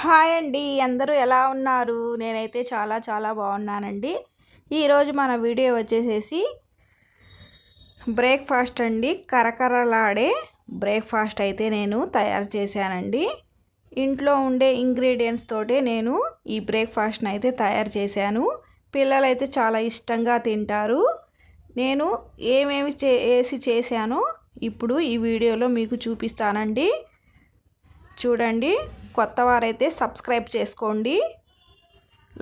Hi అండి. అందరూ ఎలా ఉన్నారు? నేనైతే చాలా చాలా బాగున్నానండి. ఈరోజు మన వీడియో వచ్చేసేసి బ్రేక్ఫాస్ట్ అండి. కరకరలాడే బ్రేక్ఫాస్ట్ అయితే నేను తయారు చేశానండి. ఇంట్లో ఉండే ఇంగ్రీడియంట్స్ తోటే నేను ఈ బ్రేక్ఫాస్ట్ని అయితే తయారు చేశాను. పిల్లలైతే చాలా ఇష్టంగా తింటారు. నేను ఏమేమి చేసి చేశానో ఇప్పుడు ఈ వీడియోలో మీకు చూపిస్తానండి. చూడండి. కొత్త వారైతే సబ్స్క్రైబ్ చేసుకోండి.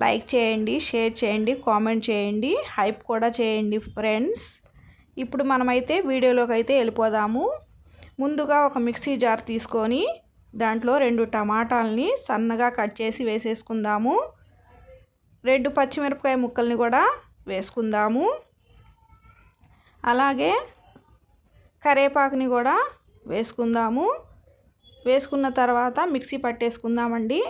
లైక్ చేయండి షేర్ చేయండి కామెంట్ చేయండి హైప్ కూడా చేయండి ఫ్రెండ్స్. ఇప్పుడు మనమైతే వీడియోలోకి అయితే వెళ్ళిపోదాము. ముందుగా ఒక మిక్సీ జార్ తీసుకొని దాంట్లో రెండు టమాటాలని సన్నగా కట్ చేసి వేసేసుకుందాము. రెండు పచ్చిమిరపకాయ ముక్కల్ని కూడా వేసుకుందాము. అలాగే కరేపాకుని కూడా వేసుకుందాము. వేసుకున్న తర్వాత మిక్సీ పట్టేసుకుందామండి.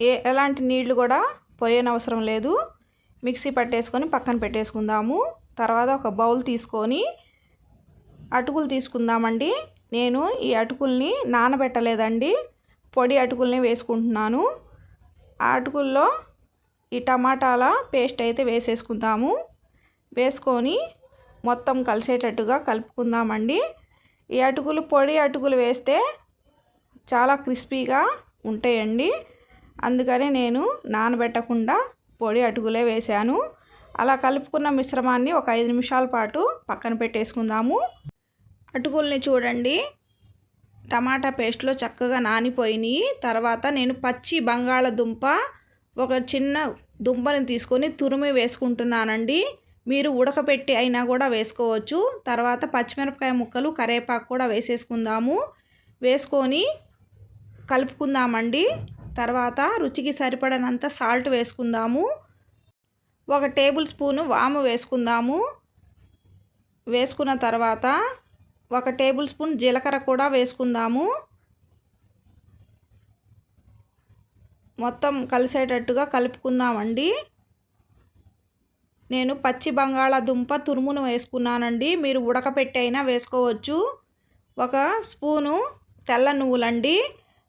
ఏ ఎలాంటి నీళ్ళు కూడా పోయనవసరం లేదు. మిక్సీ పట్టేసుకొని పక్కన పెట్టేసుకుందాము. తర్వాత ఒక బౌల్ తీసుకొని అటుకులు తీసుకుందామండి. నేను ఈ అటుకుల్ని నానబెట్టలేదండి. పొడి అటుకుల్ని వేసుకుంటున్నాను. ఆ అటుకుల్లో ఈ టమాటాల పేస్ట్ అయితే వేసేసుకుందాము. వేసుకొని మొత్తం కలిసేటట్టుగా కలుపుకుందామండి. ఈ అటుకులు పొడి అటుకులు వేస్తే చాలా క్రిస్పీగా ఉంటాయండి. అందుకని నేను నానబెట్టకుండా పొడి అటుకులే వేశాను. అలా కలుపుకున్న మిశ్రమాన్ని ఒక ఐదు నిమిషాల పాటు పక్కన పెట్టేసుకుందాము. అటుకుల్ని చూడండి. టమాటా పేస్ట్లో చక్కగా నానిపోయినాయి. తర్వాత నేను పచ్చి బంగాళదుంప ఒక చిన్న దుంపని తీసుకొని తురిమి వేసుకుంటున్నానండి. మీరు ఉడకపెట్టి అయినా కూడా వేసుకోవచ్చు. తర్వాత పచ్చిమిరపకాయ ముక్కలు కరేపాకు కూడా వేసేసుకుందాము. వేసుకొని కలుపుకుందామండి. తర్వాత రుచికి సరిపడనంత సాల్ట్ వేసుకుందాము. ఒక టేబుల్ స్పూను వాము వేసుకుందాము. వేసుకున్న తర్వాత ఒక టేబుల్ స్పూన్ జీలకర్ర కూడా వేసుకుందాము. మొత్తం కలిసేటట్టుగా కలుపుకుందామండి. నేను పచ్చి బంగాళాదుంప తురుమును వేసుకున్నానండి. మీరు ఉడకపెట్టి అయినా వేసుకోవచ్చు. ఒక స్పూను తెల్ల నువ్వులండి.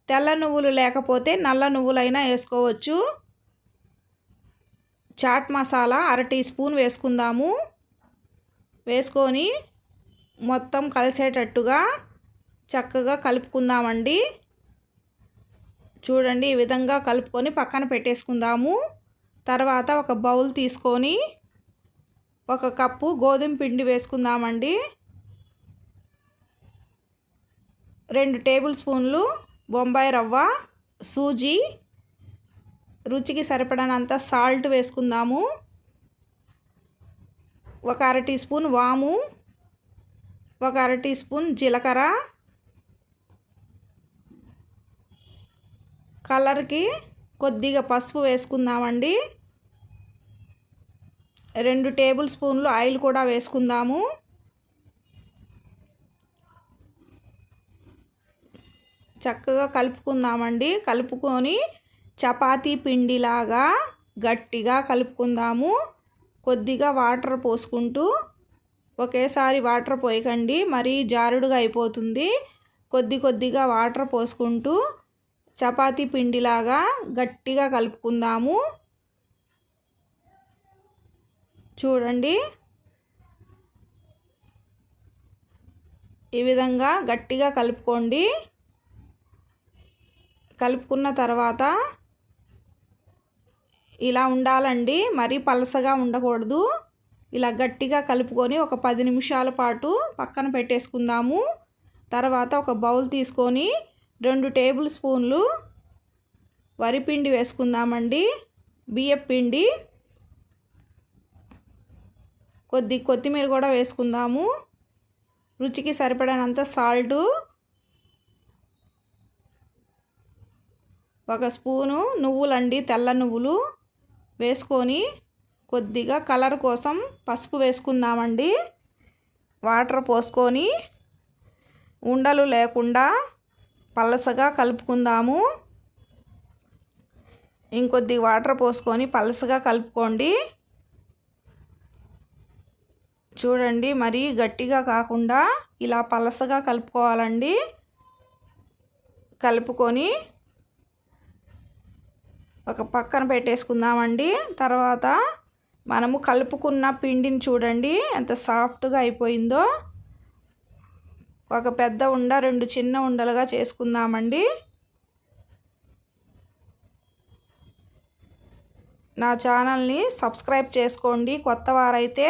తెల్ల నువ్వులు లేకపోతే నల్ల నువ్వులైనా వేసుకోవచ్చు. చాట్ మసాలా అర టీ స్పూన్ వేసుకుందాము. వేసుకొని మొత్తం కలిసేటట్టుగా చక్కగా కలుపుకుందామండి. చూడండి ఈ విధంగా కలుపుకొని పక్కన పెట్టేసుకుందాము. తర్వాత ఒక బౌల్ తీసుకొని ఒక కప్పు గోధుమ పిండి వేసుకుందామండి. రెండు టేబుల్ స్పూన్లు బొంబాయి రవ్వ సూజీ రుచికి సరిపడనంత సాల్ట్ వేసుకుందాము. ఒక అర టీ స్పూన్ వాము ఒక అర టీ స్పూన్ జీలకర్ర. కలర్కి కొద్దిగా పసుపు వేసుకుందామండి. రెండు టేబుల్ స్పూన్లు ఆయిల్ కూడా వేసుకుందాము. చక్కగా కలుపుకుందామండి. కలుపుకొని చపాతీ పిండిలాగా గట్టిగా కలుపుకుందాము. కొద్దిగా వాటర్ పోసుకుంటూ ఒకేసారి వాటర్ పోయకండి. మరీ జారుడుగా అయిపోతుంది. కొద్ది కొద్దిగా వాటర్ పోసుకుంటూ చపాతీ పిండిలాగా గట్టిగా కలుపుకుందాము. చూడండి. ఈ విధంగా గట్టిగా కలుపుకోండి. కలుపుకున్న తర్వాత ఇలా ఉండాలండి. మరీ పలసగా ఉండకూడదు. ఇలా గట్టిగా కలుపుకొని ఒక పది నిమిషాల పాటు పక్కన పెట్టేసుకుందాము. తర్వాత ఒక బౌల్ తీసుకొని రెండు టేబుల్ స్పూన్లు వరిపిండి వేసుకుందామండి. బియ్యపిండి కొద్ది కొత్తిమీర కూడా వేసుకుందాము. రుచికి సరిపడినంత సాల్టు. ఒక స్పూను నువ్వులండి తెల్ల నువ్వులు వేసుకొని కొద్దిగా కలర్ కోసం పసుపు వేసుకుందామండి. వాటర్ పోసుకొని ఉండలు లేకుండా పలసగా కలుపుకుందాము. ఇంకొద్ది వాటర్ పోసుకొని పలసగా కలుపుకోండి. చూడండి మరీ గట్టిగా కాకుండా ఇలా పలసగా కలుపుకోవాలండి. కలుపుకొని ఒక పక్కన పెట్టేసుకుందామండి. తర్వాత మనము కలుపుకున్న పిండిని చూడండి ఎంత సాఫ్ట్గా అయిపోయిందో. ఒక పెద్ద ఉండ రెండు చిన్న ఉండలుగా చేసుకుందామండి. నా ఛానల్ని సబ్స్క్రైబ్ చేసుకోండి. కొత్త వారైతే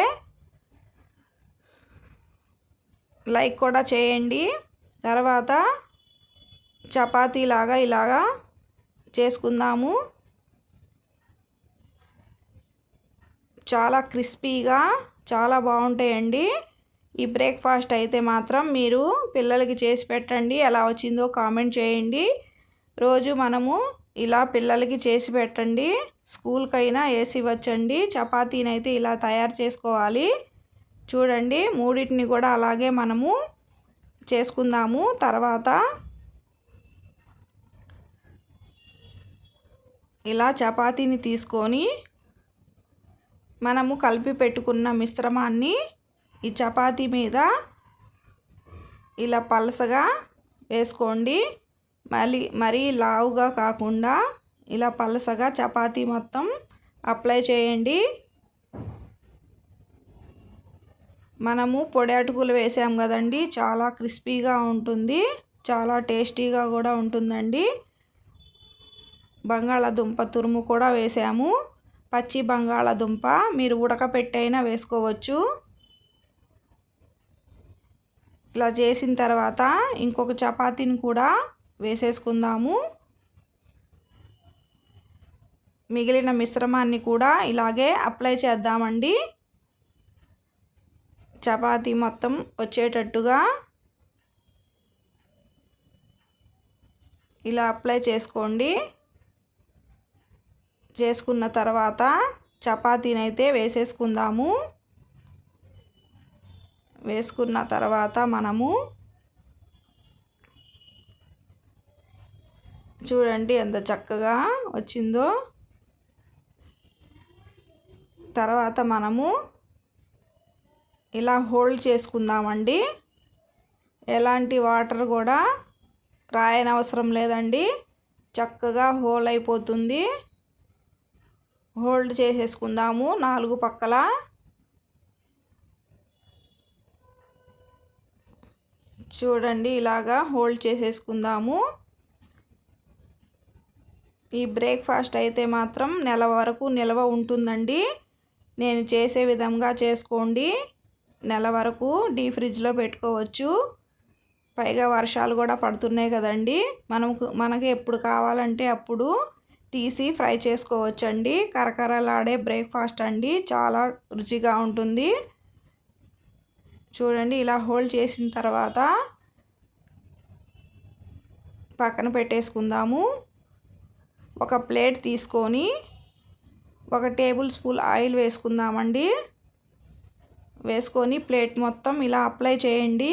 లైక్ కూడా చేయండి. తర్వాత చపాతీలాగా ఇలాగా చేసుకుందాము. చాలా క్రిస్పీగా చాలా బాగుంటాయండి. ఈ బ్రేక్ఫాస్ట్ అయితే మాత్రం మీరు పిల్లలకి చేసి పెట్టండి. ఎలా వచ్చిందో కామెంట్ చేయండి. రోజు మనము ఇలా పిల్లలకి చేసి పెట్టండి. స్కూల్కైనా వేసి వచ్చండి చపాతీనైతే ఇలా తయారు చేసుకోవాలి. చూడండి మూడింటిని కూడా అలాగే మనము చేసుకుందాము. తర్వాత ఇలా చపాతీని తీసుకొని మనము కలిపి పెట్టుకున్న మిశ్రమాన్ని ఈ చపాతీ మీద ఇలా పలసగా వేసుకోండి. మళ్ళీ మరీ లావుగా కాకుండా ఇలా పలసగా చపాతీ మొత్తం అప్లై చేయండి. మనము పొడి అటుకులు వేసాం కదండి చాలా క్రిస్పీగా ఉంటుంది చాలా టేస్టీగా కూడా ఉంటుందండి. బంగాళాదుంప తురుము కూడా వేసాము. పచ్చి బంగాళాదుంప మీరు ఉడకపెట్టైనా వేసుకోవచ్చు. ఇలా చేసిన తర్వాత ఇంకొక చపాతీని కూడా వేసేసుకుందాము. మిగిలిన మిశ్రమాన్ని కూడా ఇలాగే అప్లై చేద్దామండి. చపాతీ మొత్తం వచ్చేటట్టుగా ఇలా అప్లై చేసుకోండి. చేసుకున్న తర్వాత చపాతీని అయితే వేసేసుకుందాము. వేసుకున్న తర్వాత మనము చూడండి ఎంత చక్కగా వచ్చిందో. తర్వాత మనము ఇలా హోల్డ్ చేసుకుందామండి. ఎలాంటి వాటర్ కూడా రాయనవసరం లేదండి. చక్కగా హోల్ అయిపోతుంది. హోల్డ్ చేసేసుకుందాము నాలుగు పక్కల. చూడండి ఇలాగా హోల్డ్ చేసేసుకుందాము. ఈ బ్రేక్ఫాస్ట్ అయితే మాత్రం నెల వరకు నిల్వ ఉంటుందండి. నేను చేసే విధంగా చేసుకోండి. నెల వరకు డీ ఫ్రిడ్జ్లో పెట్టుకోవచ్చు. పైగా వర్షాలు కూడా పడుతున్నాయి కదండి. మనకు మనకి ఎప్పుడు కావాలంటే అప్పుడు తీసి ఫ్రై చేసుకోవచ్చండి. కరకరలాడే బ్రేక్ఫాస్ట్ అండి. చాలా రుచిగా ఉంటుంది. చూడండి ఇలా హోల్డ్ చేసిన తర్వాత పక్కన పెట్టేసుకుందాము. ఒక ప్లేట్ తీసుకొని ఒక టేబుల్ స్పూన్ ఆయిల్ వేసుకుందామండి. వేసుకొని ప్లేట్ మొత్తం ఇలా అప్లై చేయండి.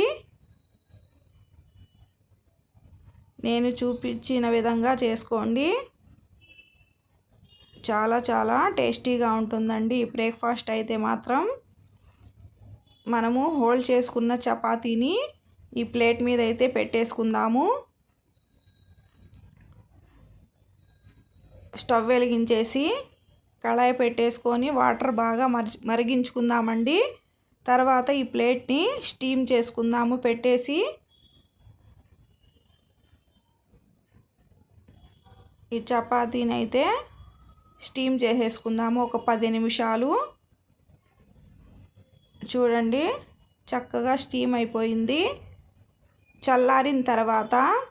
నేను చూపించిన విధంగా చేసుకోండి. చాలా చాలా టేస్టీగా ఉంటుందండి. ఈ బ్రేక్ఫాస్ట్ అయితే మాత్రం మనము హోల్డ్ చేసుకున్న చపాతీని ఈ ప్లేట్ మీద అయితే పెట్టేసుకుందాము. స్టవ్ వెలిగించేసి కళాయి పెట్టేసుకొని వాటర్ బాగా మరి మరిగించుకుందామండి. తర్వాత ఈ ప్లేట్ని స్టీమ్ చేసుకుందాము. పెట్టేసి ఈ చపాతీని అయితే స్టీమ్ చేసేసుకుందాము ఒక పది నిమిషాలు. చూడండి చక్కగా స్టీమ్ అయిపోయింది. చల్లారిన తర్వాత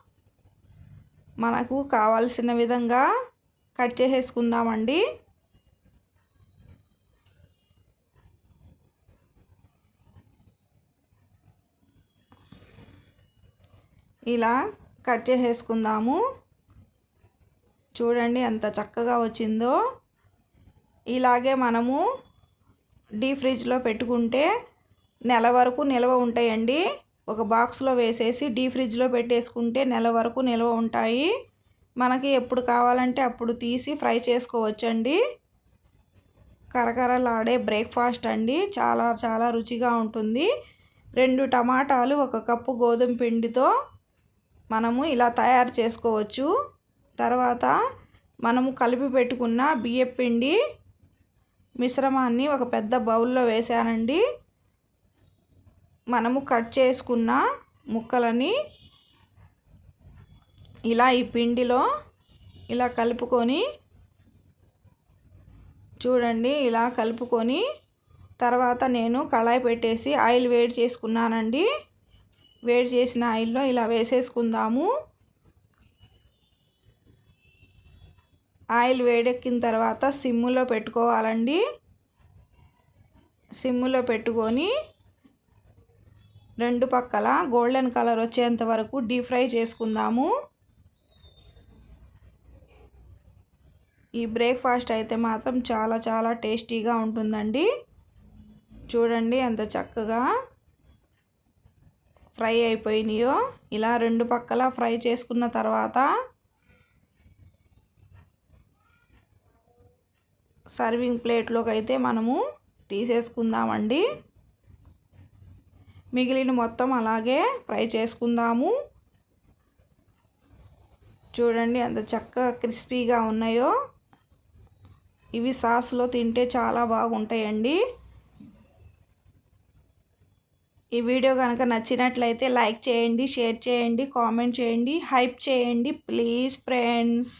మనకు కావాల్సిన విధంగా కట్ చేసేసుకుందామండి. ఇలా కట్ చేసేసుకుందాము. చూడండి ఎంత చక్కగా వచ్చిందో. ఇలాగే మనము డీ ఫ్రిడ్జ్లో పెట్టుకుంటే నెల వరకు నిల్వ ఉంటాయండి. ఒక బాక్స్లో వేసేసి డీ ఫ్రిడ్జ్లో పెట్టేసుకుంటే నెల వరకు నిల్వ ఉంటాయి. మనకి ఎప్పుడు కావాలంటే అప్పుడు తీసి ఫ్రై చేసుకోవచ్చండి. కరకరలాడే బ్రేక్ఫాస్ట్ అండి. చాలా చాలా రుచిగా ఉంటుంది. రెండు టమాటాలు ఒక కప్పు గోధుమ పిండితో మనము ఇలా తయారు చేసుకోవచ్చు. తర్వాత మనము కలిపి పెట్టుకున్న బియ్యం పిండి మిశ్రమాన్ని ఒక పెద్ద బౌల్లో వేసానండి. మనము కట్ చేసుకున్న ముక్కలని ఇలా ఈ పిండిలో ఇలా కలుపుకొని చూడండి ఇలా కలుపుకొని తర్వాత నేను కళాయి పెట్టేసి ఆయిల్ వేడి చేసుకున్నానండి. వేడి చేసిన ఆయిల్లో ఇలా వేసేసుకుందాము. ఆయిల్ వేడెక్కిన తర్వాత సిమ్ములో పెట్టుకోవాలండి. సిమ్ములో పెట్టుకొని రెండు పక్కల గోల్డెన్ కలర్ వచ్చేంత వరకు డీప్ ఫ్రై చేసుకుందాము. ఈ బ్రేక్ఫాస్ట్ అయితే మాత్రం చాలా చాలా టేస్టీగా ఉంటుందండి. చూడండి ఎంత చక్కగా ఫ్రై అయిపోయినాయో. ఇలా రెండు పక్కల ఫ్రై చేసుకున్న తర్వాత సర్వింగ్ ప్లేట్లోకి అయితే మనము తీసేసుకుందామండి. మిగిలిన మొత్తం అలాగే ఫ్రై చేసుకుందాము. చూడండి ఎంత చక్కగా క్రిస్పీగా ఉన్నాయో. ఇవి సాస్లో తింటే చాలా బాగుంటాయండి. ఈ వీడియో కనుక నచ్చినట్లయితే లైక్ చేయండి షేర్ చేయండి కామెంట్ చేయండి హైప్ చేయండి. Please friends.